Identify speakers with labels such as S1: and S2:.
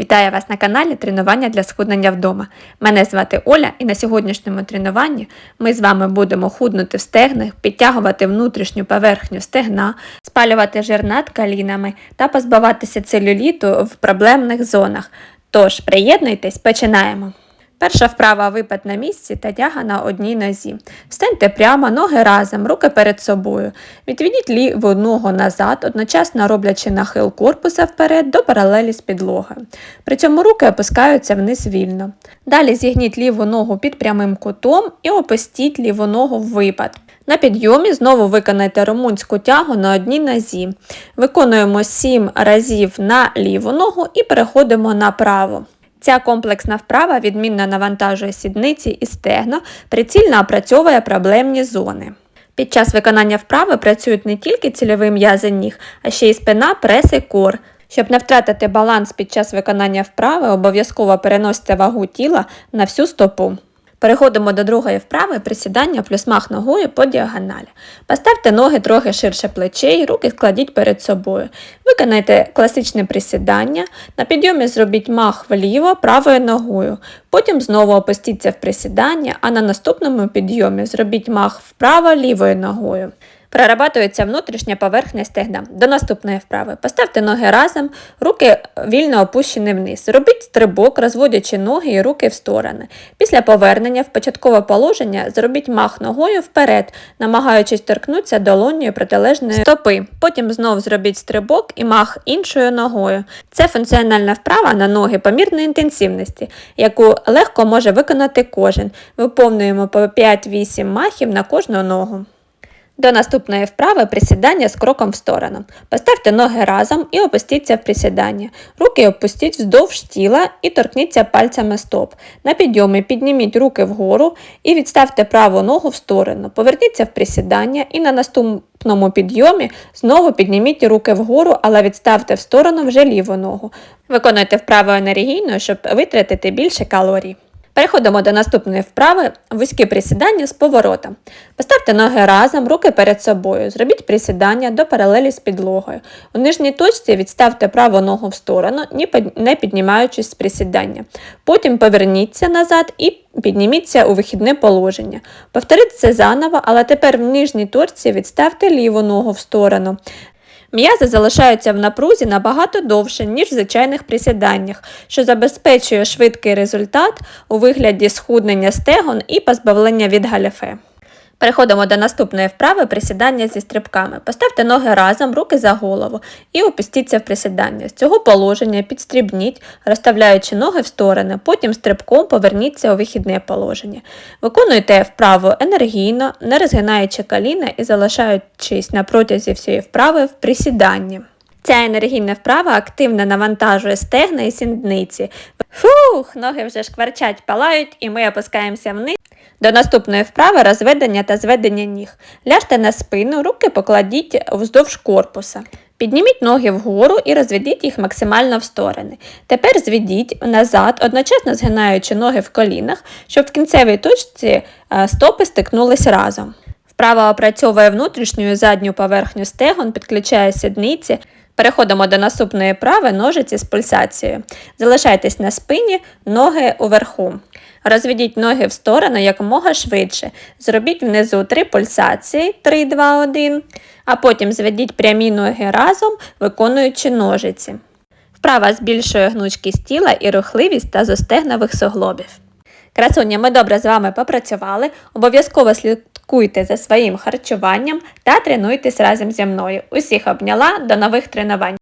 S1: Вітаю вас на каналі Тренування для схуднення вдома. Мене звати Оля, і на сьогоднішньому тренуванні ми з вами будемо худнути в стегнах, підтягувати внутрішню поверхню стегна, спалювати жир над калінами та позбаватися целюліту в проблемних зонах. Тож, приєднуйтесь, починаємо. Перша вправа випад на місці та тяга на одній нозі. Встаньте прямо, ноги разом, руки перед собою. Відведіть ліву ногу назад, одночасно роблячи нахил корпуса вперед до паралелі з підлогою. При цьому руки опускаються вниз вільно. Далі зігніть ліву ногу під прямим кутом і опустіть ліву ногу в випад. На підйомі знову виконайте румунську тягу на одній нозі. Виконуємо 7 разів на ліву ногу і переходимо на праву. Ця комплексна вправа відмінно навантажує сідниці і стегна, прицільно опрацьовує проблемні зони. Під час виконання вправи працюють не тільки цільові м'язи ніг, а ще й спина, прес і кор. Щоб не втратити баланс під час виконання вправи, обов'язково переносьте вагу тіла на всю стопу. Переходимо до другої вправи присідання плюс мах ногою по діагоналі. Поставте ноги трохи ширше плечей, руки складіть перед собою. Виконайте класичне присідання. На підйомі зробіть мах вліво правою ногою. Потім знову опустіться в присідання, а на наступному підйомі зробіть мах вправо лівою ногою. Прорабатується внутрішня поверхня стегна. До наступної вправи. Поставте ноги разом, руки вільно опущені вниз. Робіть стрибок, розводячи ноги і руки в сторони. Після повернення в початкове положення зробіть мах ногою вперед, намагаючись торкнутися долонною протилежної стопи. Потім знов зробіть стрибок і мах іншою ногою. Це функціональна вправа на ноги помірної інтенсивності, яку легко може виконати кожен. Виповнюємо по 5-8 махів на кожну ногу. До наступної вправи присідання з кроком в сторону. Поставте ноги разом і опустіться в присідання. Руки опустіть вздовж тіла і торкніться пальцями стоп. На підйомі підніміть руки вгору і відставте праву ногу в сторону. Поверніться в присідання і на наступному підйомі знову підніміть руки вгору, але відставте в сторону вже ліву ногу. Виконуйте вправу енергійно, щоб витратити більше калорій. Переходимо до наступної вправи вузькі присідання з поворотом. Поставте ноги разом, руки перед собою. Зробіть присідання до паралелі з підлогою. У нижній точці відставте праву ногу в сторону, не піднімаючись з присідання. Потім поверніться назад і підніміться у вихідне положення. Повторіть це заново, але тепер в нижній точці відставте ліву ногу в сторону. М'язи залишаються в напрузі набагато довше, ніж в звичайних присіданнях, що забезпечує швидкий результат у вигляді схуднення стегон і позбавлення від галяфе. Переходимо до наступної вправи присідання зі стрибками. Поставте ноги разом, руки за голову і опустіться в присідання. З цього положення підстрибніть, розставляючи ноги в сторони, потім стрибком поверніться у вихідне положення. Виконуйте вправу енергійно, не розгинаючи коліна і залишаючись на протязі всієї вправи в присіданні. Ця енергійна вправа активно навантажує стегна і сіндниці. Фух, ноги вже шкварчать, палають, і ми опускаємося вниз. До наступної вправи розведення та зведення ніг. Ляжте на спину, руки покладіть вздовж корпуса. Підніміть ноги вгору і розведіть їх максимально в сторони. Тепер зведіть назад, одночасно згинаючи ноги в колінах, щоб в кінцевій точці е, стопи стикнулись разом. Вправа опрацьовує внутрішню і задню поверхню стегон, підключає сідниці. Переходимо до наступної прави ножиці з пульсацією. Залишайтесь на спині, ноги уверху. Розведіть ноги в сторону якомога швидше. Зробіть внизу 3 пульсації 3, 2, 1, а потім зведіть прямі ноги разом, виконуючи ножиці. Вправа збільшує гнучкість тіла і рухливість та зостегнових суглобів. Красуня, ми добре з вами попрацювали. Обов'язково слідкуйте за своїм харчуванням та тренуйтесь разом зі мною. Усіх обняла, до нових тренувань!